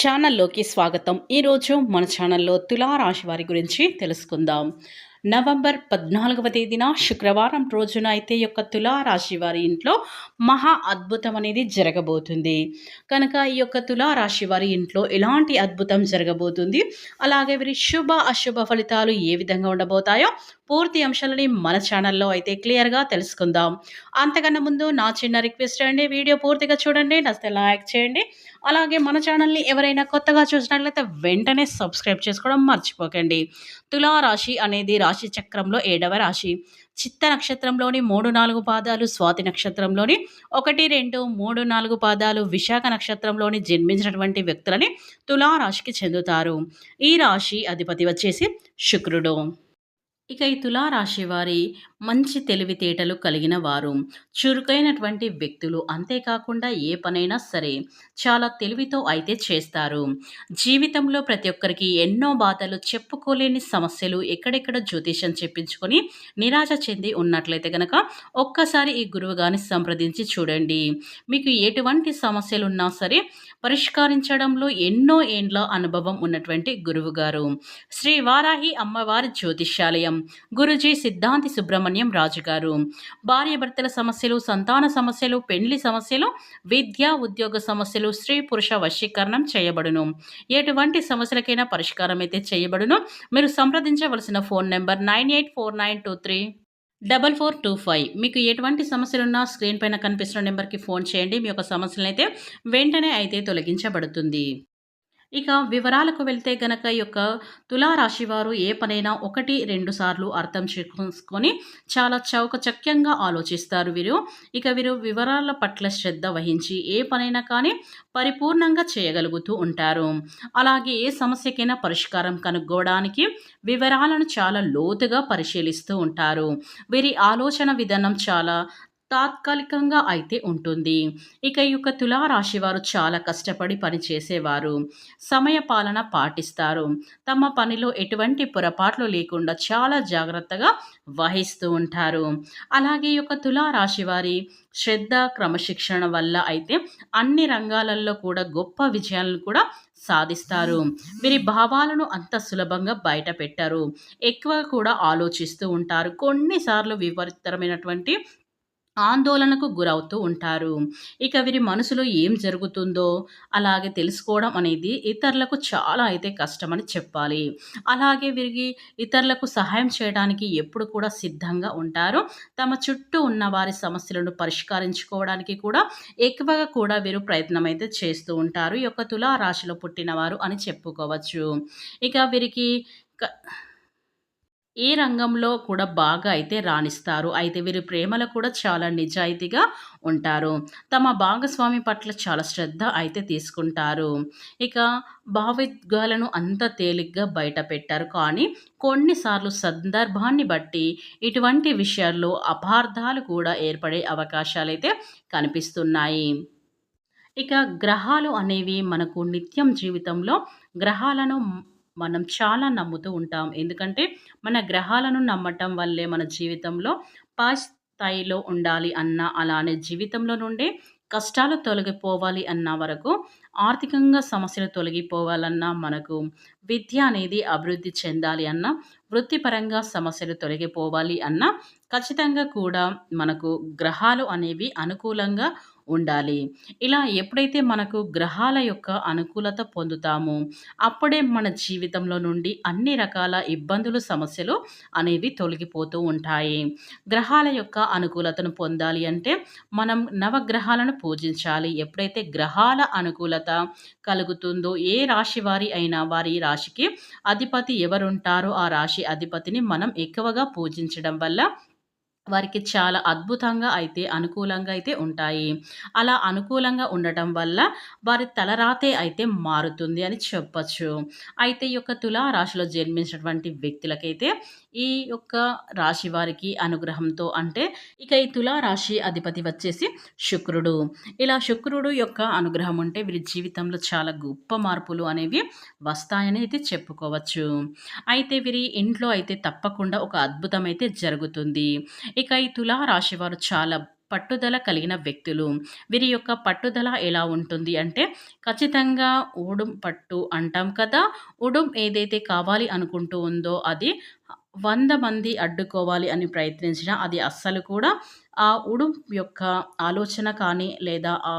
ఛానల్లోకి స్వాగతం. ఈరోజు మన ఛానల్లో తులారాశి వారి గురించి తెలుసుకుందాం. నవంబర్ పద్నాలుగవ తేదీన శుక్రవారం రోజున అయితే ఈ యొక్క తులారాశి వారి ఇంట్లో మహా అద్భుతం అనేది జరగబోతుంది. కనుక ఈ యొక్క తులారాశి వారి ఇంట్లో ఎలాంటి అద్భుతం జరగబోతుంది? అలాగే వీరి శుభ అశుభ ఫలితాలు ఏ విధంగా ఉండబోతాయో పూర్తి అంశాలని మన ఛానల్లో అయితే క్లియర్గా తెలుసుకుందాం. అంతకన్నా ముందు నా చిన్న రిక్వెస్ట్ అండి వీడియో పూర్తిగా చూడండి నచ్చితే లైక్ చేయండి అలాగే మన ఛానల్ని ఎవరైనా కొత్తగా చూసినట్లయితే వెంటనే సబ్స్క్రైబ్ చేసుకోవడం మర్చిపోకండి. తులారాశి అనేది రాశి చక్రంలో ఏడవ రాశి. చిత్త నక్షత్రంలోని మూడు నాలుగు పాదాలు స్వాతి నక్షత్రంలోని ఒకటి రెండు మూడు నాలుగు పాదాలు విశాఖ నక్షత్రంలోని జన్మించినటువంటి వ్యక్తులని తులారాశికి చెందుతారు. ఈ రాశి అధిపతి వచ్చేసి శుక్రుడు. ఇక ఈ తులారాశి వారి మంచి తెలివితేటలు కలిగిన వారు చురుకైనటువంటి వ్యక్తులు అంతేకాకుండా ఏ పనైనా సరే చాలా తెలివితో అయితే చేస్తారు. జీవితంలో ప్రతి ఒక్కరికి ఎన్నో బాధలు చెప్పుకోలేని సమస్యలు ఎక్కడెక్కడ జ్యోతిషం చెప్పించుకొని నిరాశ చెంది ఉన్నట్లయితే కనుక ఒక్కసారి ఈ గురువుగాని సంప్రదించి చూడండి. మీకు ఎటువంటి సమస్యలు ఉన్నా సరే పరిష్కరించడంలో ఎన్నో ఏండ్ల అనుభవం ఉన్నటువంటి గురువుగారు. శ్రీ వారాహి అమ్మవారి జ్యోతిష్యాలయం గురుజీ సిద్ధాంతి సుబ్రహ్మణ్యం రాజు గారు భార్యాభర్తల సమస్యలు సంతాన సమస్యలు పెండ్లి సమస్యలు విద్య ఉద్యోగ సమస్యలు స్త్రీ పురుష వశీకరణం చేయబడును. ఎటువంటి సమస్యలకైనా పరిష్కారం అయితే చేయబడును. మీరు సంప్రదించవలసిన phone number nine eight four nine two three double four two five. మీకు ఎటువంటి సమస్యలున్నా స్క్రీన్ పైన కనిపిస్తున్న నెంబర్కి ఫోన్ చేయండి. మీ యొక్క సమస్యలను అయితే వెంటనే అయితే తొలగించబడుతుంది. ఇక వివరాలకు వెళ్తే గనక ఈ యొక్క తులారాశి వారు ఏ పనైనా ఒకటి రెండు సార్లు అర్థం చేసుకొని చాలా చౌకచక్యంగా ఆలోచిస్తారు వీరు. ఇక వీరు వివరాల పట్ల శ్రద్ధ వహించి ఏ పనైనా కానీ పరిపూర్ణంగా చేయగలుగుతూ ఉంటారు. అలాగే ఏ సమస్యకైనా పరిష్కారం కనుక్కోవడానికి వివరాలను చాలా లోతుగా పరిశీలిస్తూ ఉంటారు. వీరి ఆలోచన విధానం చాలా తాత్కాలికంగా అయితే ఉంటుంది. ఇక ఈ యొక్క తులారాశి వారు చాలా కష్టపడి పనిచేసేవారు. సమయ పాలన పాటిస్తారు. తమ పనిలో ఎటువంటి పొరపాట్లు లేకుండా చాలా జాగ్రత్తగా వహిస్తూ ఉంటారు. అలాగే ఈ యొక్క తులారాశి వారి శ్రద్ధ క్రమశిక్షణ వల్ల అయితే అన్ని రంగాలలో కూడా గొప్ప విజయాలను కూడా సాధిస్తారు. వీరి భావాలను అంత సులభంగా బయట పెట్టారు. ఎక్కువ కూడా ఆలోచిస్తూ ఉంటారు. కొన్నిసార్లు విపరీతమైనటువంటి ఆందోళనకు గురవుతూ ఉంటారు. ఇక వీరి మనసులో ఏం జరుగుతుందో అలాగే తెలుసుకోవడం అనేది ఇతరులకు చాలా అయితే కష్టమని చెప్పాలి. అలాగే వీరికి ఇతరులకు సహాయం చేయడానికి ఎప్పుడు కూడా సిద్ధంగా ఉంటారు. తమ చుట్టూ ఉన్న వారి సమస్యలను పరిష్కరించుకోవడానికి కూడా ఎక్కువగా కూడా వీరు ప్రయత్నం అయితే చేస్తూ ఉంటారు. ఈ యొక్క తులా రాశిలో పుట్టినవారు అని చెప్పుకోవచ్చు. ఇక వీరికి ఈ రంగంలో కూడా బాగా అయితే రాణిస్తారు. అయితే వీరి ప్రేమలో కూడా చాలా నిజాయితీగా ఉంటారు. తమ భాగస్వామి పట్ల చాలా శ్రద్ధ అయితే తీసుకుంటారు. ఇక భావోద్వేగాలను అంత తేలిగ్గా బయట పెట్టారు కానీ కొన్నిసార్లు సందర్భాన్ని బట్టి ఇటువంటి విషయాల్లో అపార్థాలు కూడా ఏర్పడే అవకాశాలు అయితే కనిపిస్తున్నాయి. ఇక గ్రహాలు అనేవి మనకు నిత్యం జీవితంలో గ్రహాలను మనం చాలా నమ్ముతూ ఉంటాం. ఎందుకంటే మన గ్రహాలను నమ్మటం వల్లే మన జీవితంలో పాస్ స్థాయిలో ఉండాలి అన్న అలానే జీవితంలో నుండి కష్టాలు తొలగిపోవాలి అన్న వరకు ఆర్థికంగా సమస్యలు తొలగిపోవాలన్నా మనకు విద్య అనేది అభివృద్ధి చెందాలి అన్న వృత్తిపరంగా సమస్యలు తొలగిపోవాలి అన్న ఖచ్చితంగా కూడా మనకు గ్రహాలు అనేవి అనుకూలంగా ఉండాలి. ఇలా ఎప్పుడైతే మనకు గ్రహాల యొక్క అనుకూలత పొందుతామో అప్పుడే మన జీవితంలో నుండి అన్ని రకాల ఇబ్బందులు సమస్యలు అనేవి తొలగిపోతూ ఉంటాయి. గ్రహాల యొక్క అనుకూలతను పొందాలి అంటే మనం నవగ్రహాలను పూజించాలి. ఎప్పుడైతే గ్రహాల అనుకూలత కలుగుతుందో ఏ రాశి వారి అయినా వారి రాశికి అధిపతి ఎవరుంటారో ఆ రాశి అధిపతిని మనం ఎక్కువగా పూజించడం వల్ల వారికి చాలా అద్భుతంగా అయితే అనుకూలంగా అయితే ఉంటాయి. అలా అనుకూలంగా ఉండటం వల్ల వారి తలరాతే అయితే మారుతుంది అని చెప్పచ్చు. అయితే ఈ యొక్క తులా రాశిలో జన్మించినటువంటి వ్యక్తులకైతే ఈ యొక్క రాశి వారికి అనుగ్రహంతో అంటే ఇక ఈ తులా రాశి అధిపతి వచ్చేసి శుక్రుడు. ఇలా శుక్రుడు యొక్క అనుగ్రహం ఉంటే వీరి జీవితంలో చాలా గొప్ప మార్పులు అనేవి వస్తాయని అయితే చెప్పుకోవచ్చు. అయితే వీరి ఇంట్లో అయితే తప్పకుండా ఒక అద్భుతం అయితే జరుగుతుంది. ఇక ఈ తులా రాశివారు చాలా పట్టుదల కలిగిన వ్యక్తులు. వీరి యొక్క పట్టుదల ఎలా ఉంటుంది అంటే ఖచ్చితంగా ఉడుం పట్టు అంటాం కదా. ఉడుం ఏదైతే కావాలి అనుకుంటూ ఉందో అది వంద మంది అడ్డుకోవాలి అని ప్రయత్నించినా అది అస్సలు కూడా ఆ ఉడుం యొక్క ఆలోచన కానీ లేదా ఆ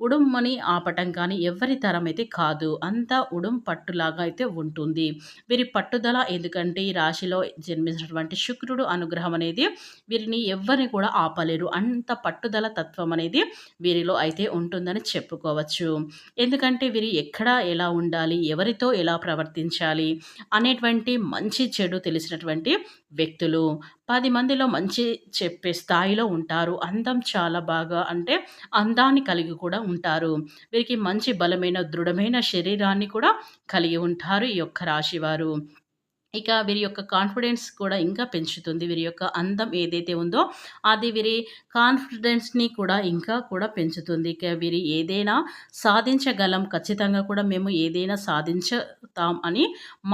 ఉడుమ్మని ఆపటం కానీ ఎవరి తరం అయితే కాదు అంతా ఉడుం పట్టులాగా అయితే ఉంటుంది. వీరి పట్టుదల ఎందుకంటే ఈ రాశిలో జన్మించినటువంటి శుక్రుడు అనుగ్రహం అనేది వీరిని ఎవ్వరిని కూడా ఆపలేరు. అంత పట్టుదల తత్వం అనేది వీరిలో అయితే ఉంటుందని చెప్పుకోవచ్చు. ఎందుకంటే వీరి ఎక్కడ ఎలా ఉండాలి ఎవరితో ఎలా ప్రవర్తించాలి అనేటువంటి మంచి చెడు తెలిసినటువంటి వ్యక్తులు పది మందిలో మంచి చెప్పే స్థాయిలో ఉంటారు. అందం చాలా బాగా అంటే అందాన్ని కలిగి కూడా ఉంటారు. వీరికి మంచి బలమైన దృఢమైన శరీరాన్ని కూడా కలిగి ఉంటారు ఈ యొక్క రాశివారు. ఇక వీరి యొక్క కాన్ఫిడెన్స్ కూడా ఇంకా పెంచుతుంది. వీరి యొక్క అందం ఏదైతే ఉందో అది వీరి కాన్ఫిడెన్స్ని కూడా ఇంకా కూడా పెంచుతుంది. ఇక వీరి ఏదైనా సాధించగలం ఖచ్చితంగా కూడా మేము ఏదైనా సాధించుతాం అని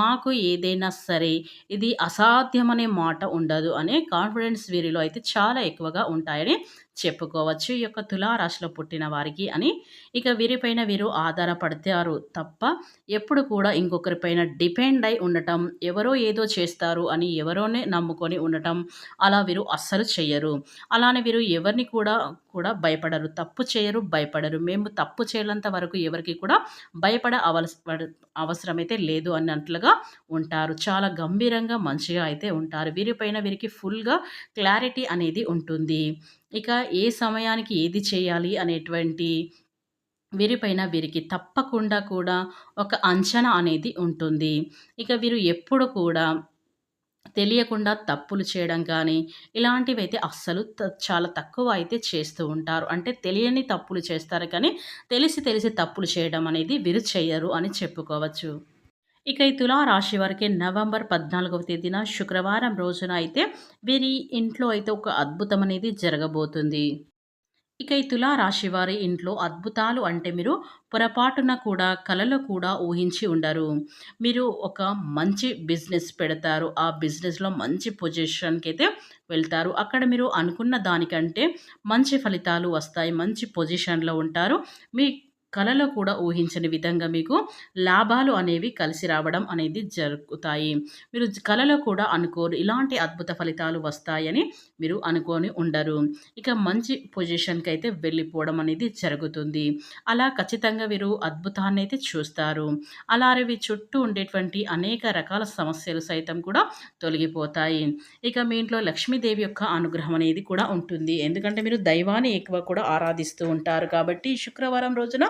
మాకు ఏదైనా సరే ఇది అసాధ్యమనే మాట ఉండదు అనే కాన్ఫిడెన్స్ వీరిలో అయితే చాలా ఎక్కువగా ఉంటాయని చెప్పుకోవచ్చు. ఈ యొక్క తులారాశిలో పుట్టిన వారికి అని ఇక వీరిపైన వీరు ఆధారపడతారు తప్ప ఎప్పుడు కూడా ఇంకొకరిపైన డిపెండ్ అయి ఉండటం ఎవరో ఏదో చేస్తారు అని ఎవరోనే నమ్ముకొని ఉండటం అలా వీరు అస్సలు చేయరు అలానే వీరు ఎవరిని కూడా కూడా భయపడరు. తప్పు చేయరు భయపడరు. మేము తప్పు చేయనంత వరకు ఎవరికి కూడా భయపడ అవసర అవసరమైతే లేదు అన్నట్లుగా ఉంటారు. చాలా గంభీరంగా మంచిగా అయితే ఉంటారు. వీరిపైన వీరికి ఫుల్గా క్లారిటీ అనేది ఉంటుంది. ఇక ఏ సమయానికి ఏది చేయాలి అనేటువంటి వీరిపైన వీరికి తప్పకుండా కూడా ఒక అంచనా అనేది ఉంటుంది. ఇక వీరు ఎప్పుడు కూడా తెలియకుండా తప్పులు చేయడం కానీ ఇలాంటివి అయితే అస్సలు చాలా తక్కువ అయితే చేస్తూ ఉంటారు. అంటే తెలియని తప్పులు చేస్తారు కానీ తెలిసి తెలిసి తప్పులు చేయడం అనేది వీరు చేయరు అని చెప్పుకోవచ్చు. ఇక ఈ తులారాశి వారికి నవంబర్ పద్నాలుగవ తేదీన శుక్రవారం రోజున అయితే వీరి ఇంట్లో అయితే ఒక అద్భుతం అనేది జరగబోతుంది. ఇక ఈ తులారాశి వారి ఇంట్లో అద్భుతాలు అంటే మీరు పొరపాటున కూడా కలలో కూడా ఊహించి ఉండరు. మీరు ఒక మంచి బిజినెస్ పెడతారు. ఆ బిజినెస్లో మంచి పొజిషన్కి అయితే వెళ్తారు. అక్కడ మీరు అనుకున్న దానికంటే మంచి ఫలితాలు వస్తాయి. మంచి పొజిషన్లో ఉంటారు. మీ కలలో కూడా ఊహించని విధంగా మీకు లాభాలు అనేవి కలిసి రావడం అనేది జరుగుతాయి. మీరు కలలో కూడా అనుకోరు. ఇలాంటి అద్భుత ఫలితాలు వస్తాయని మీరు అనుకొని ఉండరు. ఇక మంచి పొజిషన్కి అయితే వెళ్ళిపోవడం అనేది జరుగుతుంది. అలా ఖచ్చితంగా వీరు అద్భుతాన్ని అయితే చూస్తారు అలాగే చుట్టూ ఉండేటువంటి అనేక రకాల సమస్యలు సైతం కూడా తొలగిపోతాయి. ఇక మీ ఇంట్లో లక్ష్మీదేవి యొక్క అనుగ్రహం అనేది కూడా ఉంటుంది. ఎందుకంటే మీరు దైవాన్ని ఎక్కువ కూడా ఆరాధిస్తూ ఉంటారు కాబట్టి శుక్రవారం రోజున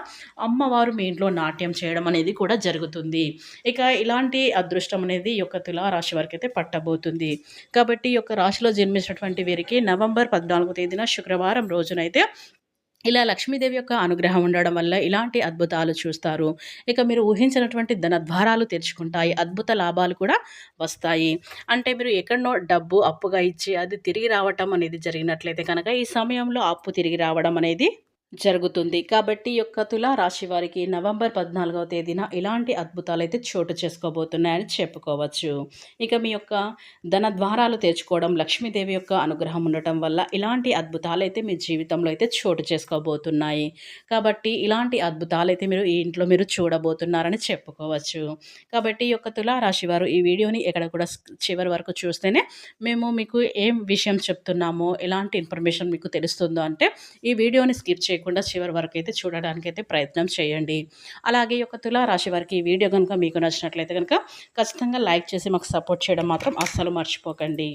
అమ్మవారు మీ ఇంట్లో నాట్యం చేయడం అనేది కూడా జరుగుతుంది. ఇక ఇలాంటి అదృష్టం అనేది ఈ యొక్క తులారాశి వారికి అయితే పట్టబోతుంది. కాబట్టి ఈ యొక్క రాశిలో జన్మించినటువంటి వీరికి నవంబర్ పద్నాలుగు తేదీన శుక్రవారం రోజునైతే ఇలా లక్ష్మీదేవి యొక్క అనుగ్రహం ఉండడం వల్ల ఇలాంటి అద్భుతాలు చూస్తారు. ఇక మీరు ఊహించినటువంటి ధన ద్వారాలు తెరుచుకుంటాయి. అద్భుత లాభాలు కూడా వస్తాయి. అంటే మీరు ఎక్కడనో డబ్బు అప్పుగా ఇచ్చి అది తిరిగి రావటం అనేది జరిగినట్లయితే కనుక ఈ సమయంలో అప్పు తిరిగి రావడం అనేది జరుగుతుంది. కాబట్టి యొక్క తులా రాశి వారికి నవంబర్ పద్నాలుగవ తేదీన ఇలాంటి అద్భుతాలు అయితే చోటు చేసుకోబోతున్నాయని చెప్పుకోవచ్చు. ఇక మీ యొక్క ధన ద్వారాలు తెచ్చుకోవడం లక్ష్మీదేవి యొక్క అనుగ్రహం ఉండటం వల్ల ఇలాంటి అద్భుతాలు అయితే మీ జీవితంలో అయితే చోటు చేసుకోబోతున్నాయి. కాబట్టి ఇలాంటి అద్భుతాలు అయితే మీరు ఈ ఇంట్లో మీరు చూడబోతున్నారని చెప్పుకోవచ్చు. కాబట్టి యొక్క తులా రాశి వారు ఈ వీడియోని ఎక్కడ కూడా చివరి వరకు చూస్తేనే మేము మీకు ఏం విషయం చెప్తున్నామో ఎలాంటి ఇన్ఫర్మేషన్ మీకు తెలుస్తుందో అంటే ఈ వీడియోని స్కిప్ చేయకుండా చేయకుండా చివరి వరకు అయితే చూడడానికి అయితే ప్రయత్నం చేయండి. అలాగే ఒక తులారాశి వారికి ఈ వీడియో కనుక మీకు నచ్చినట్లయితే కనుక ఖచ్చితంగా లైక్ చేసి మాకు సపోర్ట్ చేయడం మాత్రం అస్సలు మర్చిపోకండి.